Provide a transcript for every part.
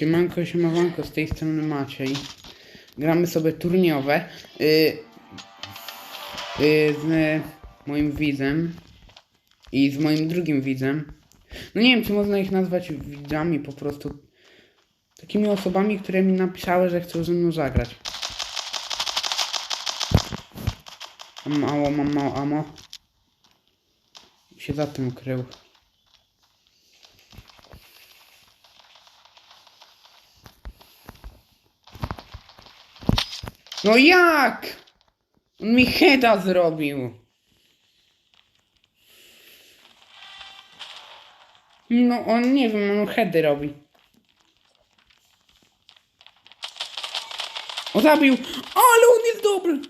Siemanko, siemanko, z tej strony Maciej. Gramy sobie turniowe yy, yy, z moim widzem i z moim drugim widzem. No nie wiem, czy można ich nazwać widzami, po prostu takimi osobami, które mi napisały, że chcą ze mną zagrać. Mało, mam mało amo. Się za tym krył. No jak? On mi heada zrobił. No on nie wiem, on heady robi. O zabił! Ale on jest dobry!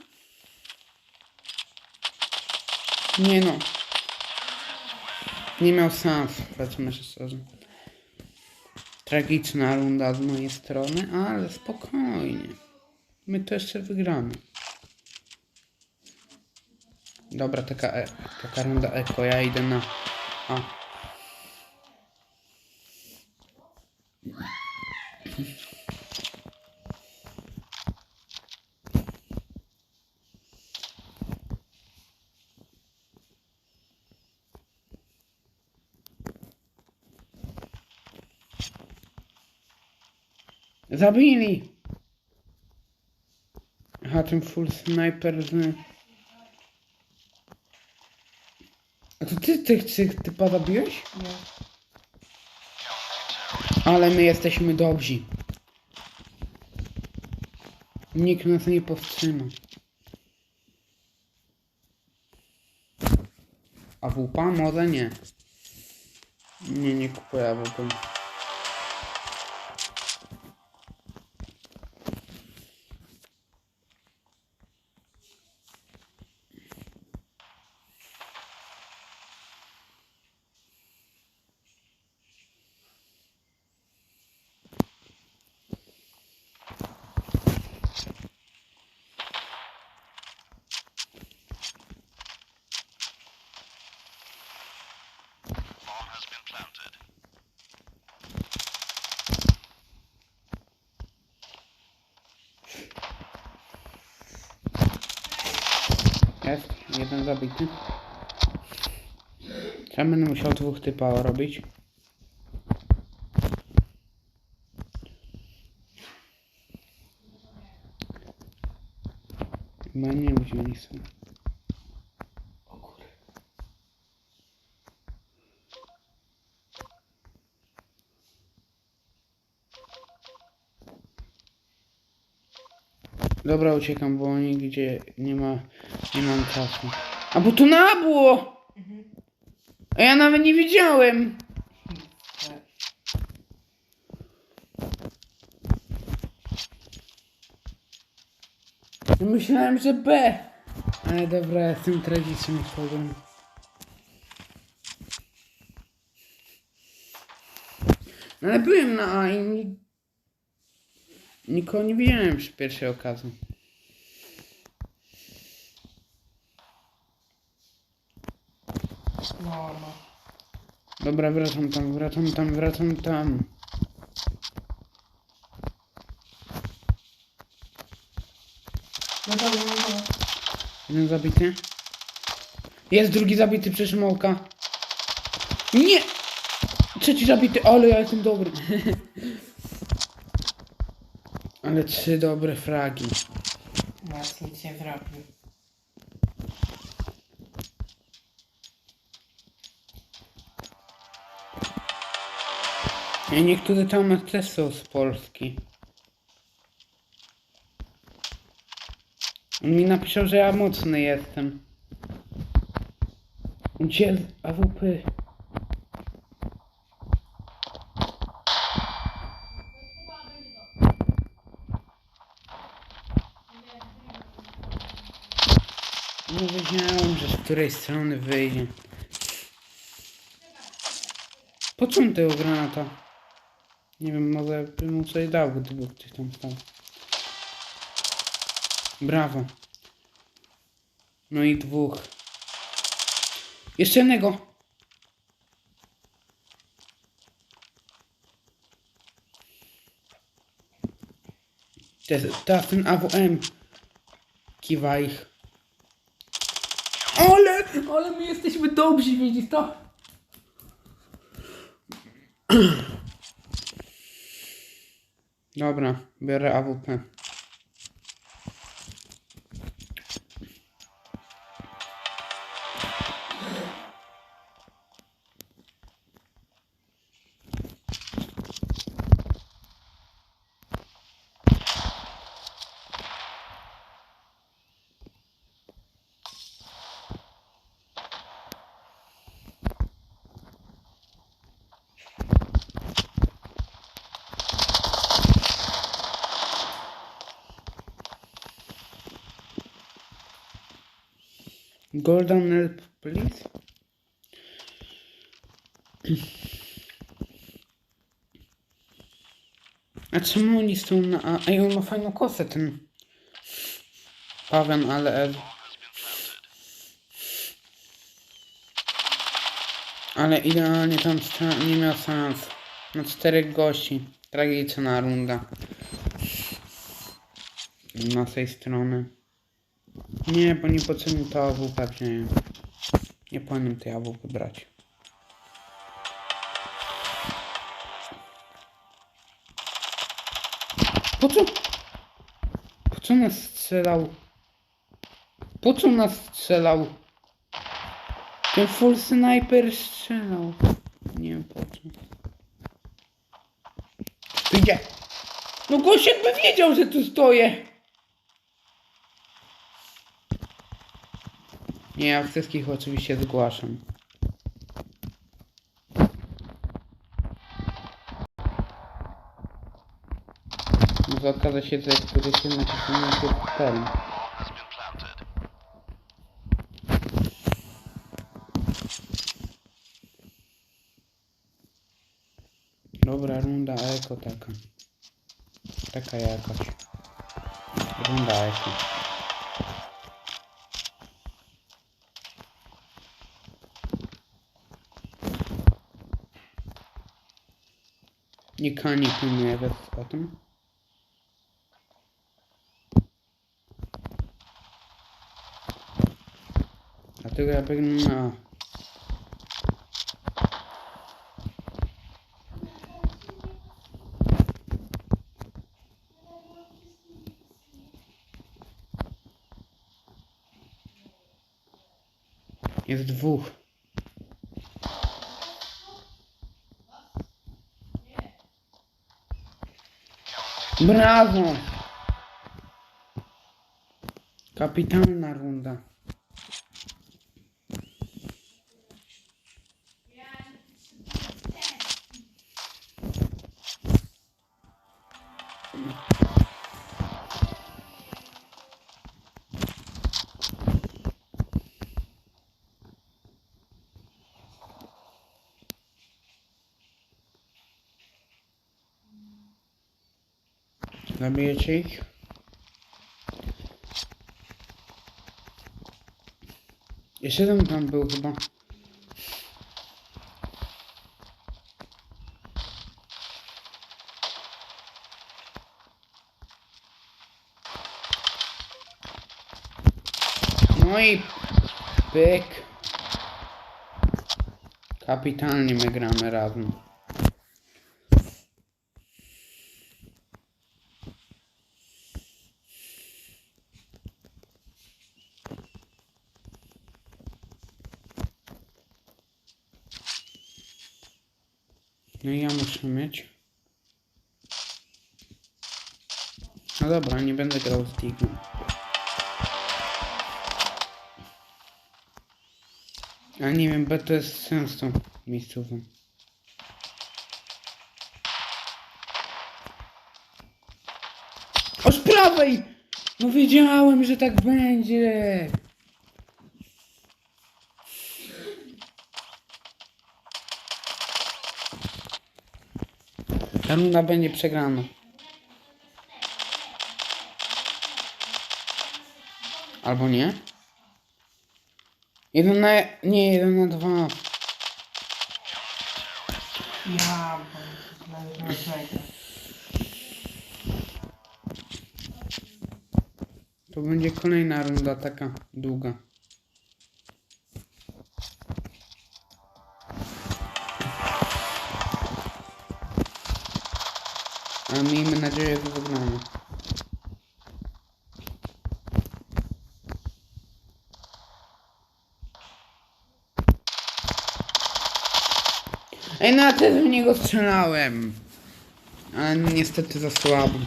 Nie no. Nie miał sensu, powiedzmy szczerze. Tragiczna runda z mojej strony, ale spokojnie. My to jeszcze wygramy. Dobra, taka, e, taka runda eko, ja idę na A. Zabili! Ten full sniper z... A to ty tych ty, typa zabiłeś? Nie. Ale my jesteśmy dobrzy. Nikt nas nie powstrzyma. A WP może nie. Nie, nie kupuję WP. Jest, jeden zabity. Ja będę musiał dwóch typa robić. Chyba nie sobie. O Dobra, uciekam, bo nigdzie nie ma, nie mam czasu. A bo tu na było! A ja nawet nie widziałem! Myślałem, że B. Ale dobra, jestem tragicznym człowiekiem. Ale byłem na A i. nikogo nie widziałem przy pierwszej okazji. No, no. Dobra, wracam tam, wracam tam, wracam tam. No dobra, no dobra. Jeden zabity. Jest drugi zabity przez Smoka. Nie! Trzeci zabity, ale ja jestem dobry. ale trzy dobre fragi. Max nic nie zrobił. Ja niektóre tam też są z Polski. On mi napisał, że ja mocny jestem. Gdzie AWP? Nie wiedziałem, że z której strony wyjdzie. Po co mi tego granata? Nie wiem, może bym mu coś dał, gdyby ktoś tam stał. Brawo. No i dwóch. Jeszcze jednego. Te- Teraz ten AWM. Kiwa ich. Ale, my jesteśmy dobrzy, widzisz to? Dobra, biorę AWP. Gordon help, please. A czemu oni są na A? On ma fajną kosę, ten... Paweł, ale... Ale idealnie tam nie miał sens. Na czterech gości. Tragiczna runda. Z naszej strony. Nie, bo niepotrzebnie to AWP wziąłem. Nie powinienem tej AWP brać. Po co? Po co nas strzelał? Po co nas strzelał? Ten full sniper strzelał. Nie wiem po co. Tu idzie. No gość jakby wiedział, że tu stoję. Nie, ja wszystkich oczywiście zgłaszam. Może okaże się, że któryś jednak jest ten. Dobra, runda eko taka. Taka jakaś. Runda eko. Nika nie pilnuje was o tym. Dlatego ja biegnę na... Jest dwóch. Brawo! Kapitalna runda. Zabijecie ich? Jeszcze jeden tam był chyba. No i pyk. Kapitalnie my gramy razem. No i ja muszę mieć. No dobra, nie będę grał z Digą. A nie wiem, bo to jest sens tą miejscową. O z prawej! No wiedziałem, że tak będzie. Ta runda będzie przegrana. Albo nie? Jeden na... Nie, jeden na dwa. Ja, nie znajdę. To będzie kolejna runda taka długa. A miejmy nadzieję, że wygramy. Ej, no też w niego strzelałem. Ale niestety za słabo.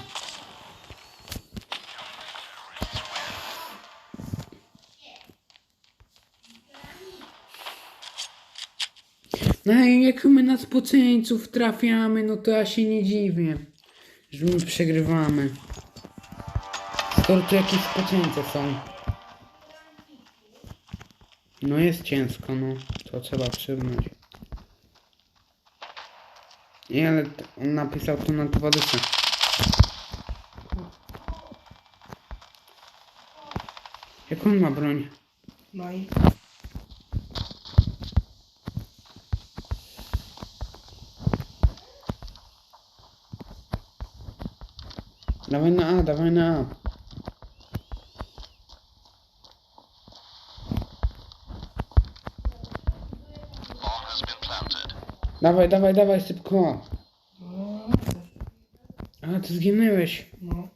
No i jak my na spoceńców trafiamy, no to ja się nie dziwię, że my przegrywamy. Skoro tu jakieś spoceńce są. No jest ciężko, no. To trzeba przyznać. I ale on napisał to na towarzysze. Jak on ma broń? No i Dawaj na A, dawaj na A. Dawaj, dawaj, dawaj, szybko. no, A, ty zginęłeś. no.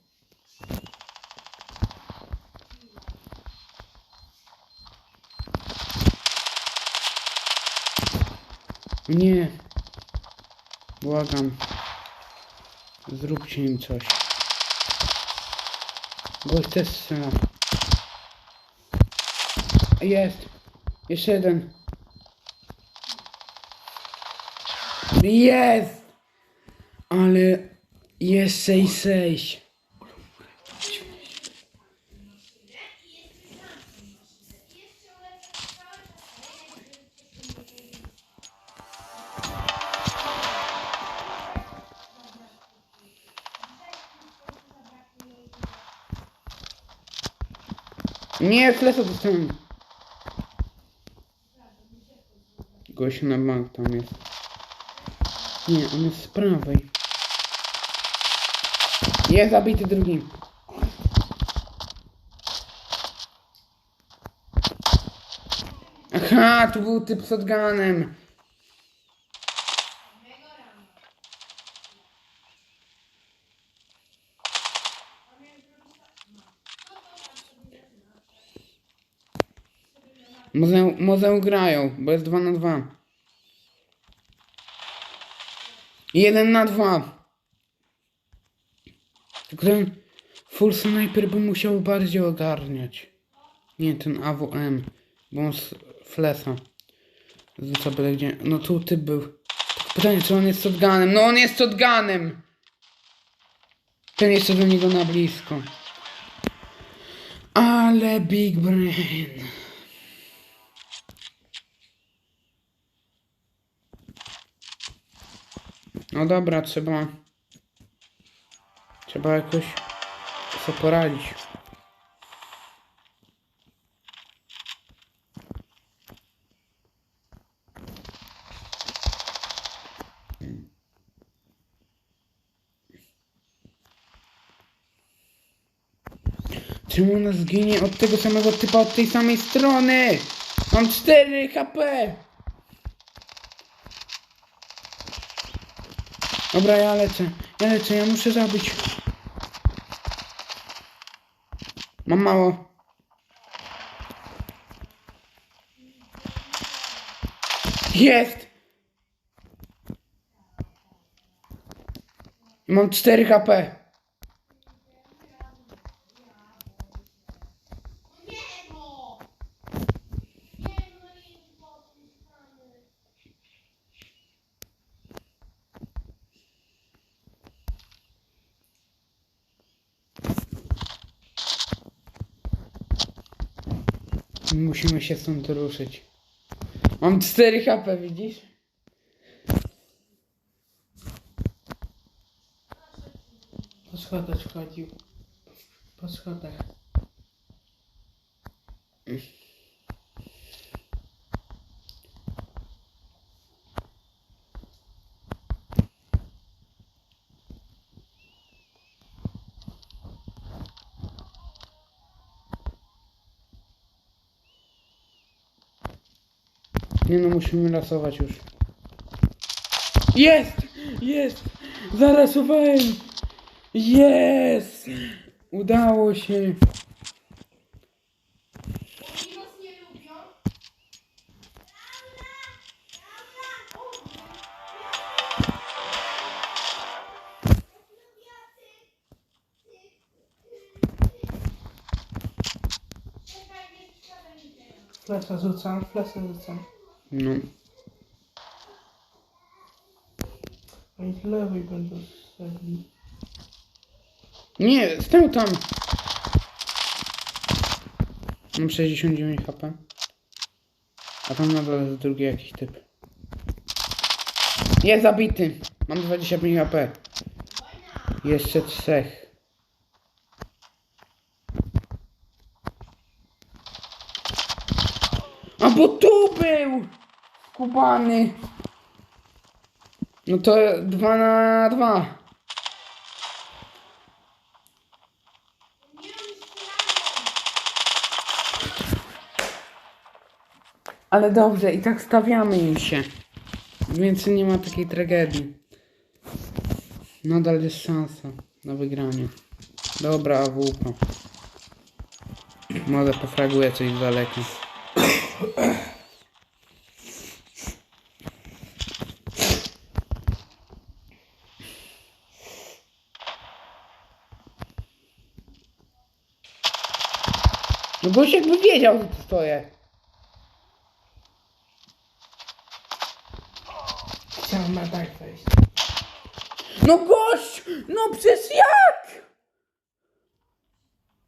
Nie. Błagam. Zróbcie im coś. Gość też strzela. Jest. Jeszcze jeden. Jest! Ale jest 6-6. Nie, flesa dostałem. Gość na bank tam jest. Nie, on jest z prawej. Jest zabity drugim. Aha, tu był typ z shotgunem. Może, może grają, bo jest 2 na 2. 1 na 2. Tylko ten full sniper by musiał bardziej ogarniać. Nie, ten AWM, bo on z flesa. Rzuca byle gdzie. No tu typ był. Pytanie, czy on jest shotgunem? No on jest shotgunem! Ten jeszcze do niego na blisko. Ale big brain. No dobra, trzeba... Trzeba jakoś sobie poradzić. Czemu ona zginie od tego samego typa od tej samej strony? Mam 4 HP! Dobra, ja lecę. Ja lecę, ja muszę zabić. Mam mało. Jest! Mam 4 HP. Musimy się stąd ruszyć. Mam 4 HP, widzisz? Po schodach wchodził. Po schodach. Nie no, musimy lasować już. Jest! Jest! Zarasowałem! Jest! Udało się! Flesza rzucam, flesza rzucam. No. Oni z lewej będą strzeli. Nie, stał tam! Mam 69 HP. A tam nadal jest drugi jakiś typ. Jest zabity! Mam 25 HP. Jeszcze trzech. A bo tu był! Kubany! No to dwa na dwa. Ale dobrze, i tak stawiamy im się. Więc nie ma takiej tragedii. Nadal jest szansa na wygranie. Dobra, AWP. Może pofraguję coś z daleka. No bo się jakby wiedział, że tu stoję. Chciałem na dach wejść. No gość! No przez jak?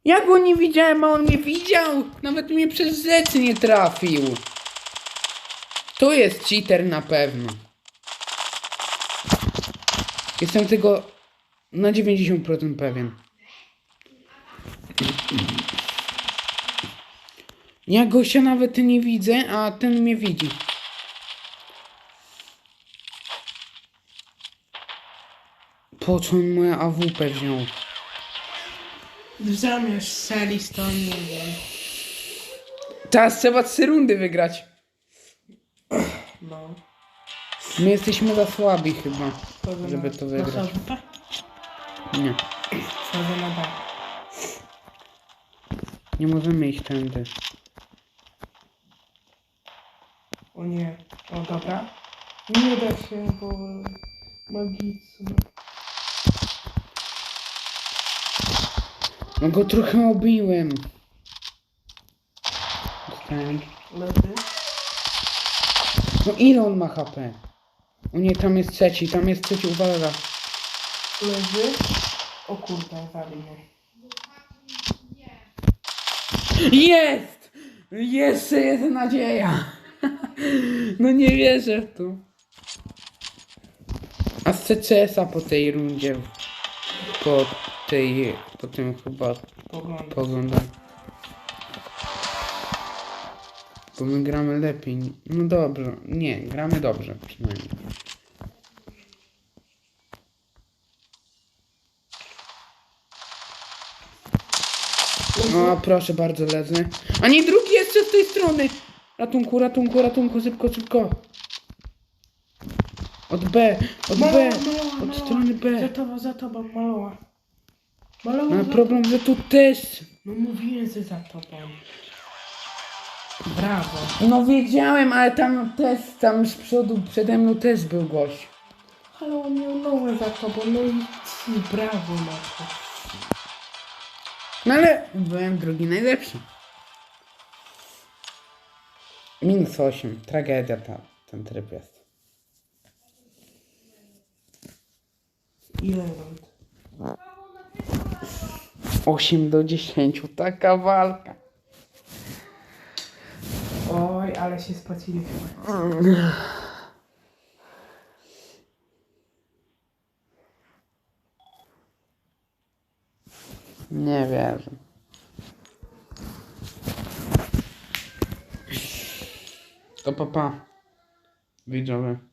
Ja go nie widziałem, a on mnie widział. Nawet mnie przez rzeczy nie trafił. To jest cheater na pewno. Jestem tego na 90% pewien. Ja gościa nawet nie widzę, a ten mnie widzi. Po co on moja AWP wziął? Zamiast strzelić to nie wiem. Teraz trzeba trzy rundy wygrać. No. My jesteśmy za słabi chyba, Wchodzę żeby na, to Na wygrać. salwę? Nie, Wchodzę na dach. nie możemy iść tędy. O nie. O dobra. Nie da się, bo magiczny. No go trochę obiłem. Dostałem. Lewy. No ile on ma HP? O nie, tam jest trzeci, tam jest trzeci, uwaga. Lewy. O kurde, mnie. Jest! Jeszcze jest nadzieja. No nie wierzę w to. CCS-a po tej rundzie, po tej, po tym chyba Pogląd. poglądam. Bo my gramy lepiej. No dobrze, nie, gramy dobrze przynajmniej. O, proszę bardzo, lezy. A nie, drugi jeszcze z tej strony. Ratunku, ratunku, ratunku, szybko, szybko. Od B, od B, Maloła, maloła, od maloła. strony Za B. tobą, za tobą, maloła. Maloła No za problem, że tu też. No mówiłem, że za tobą. Brawo. No wiedziałem, ale tam też, tam z przodu przede mną też był gość. Ale on miał nowe za tobą, no i ci, brawo Marko. No ale byłem drugi najlepszy. Minus 8. Tragedia ta, ten tryb jest. Ile rund? 8 do 10. Taka walka. Oj, ale się spłaciliśmy. Nie wierzę. To papa. Widzowie.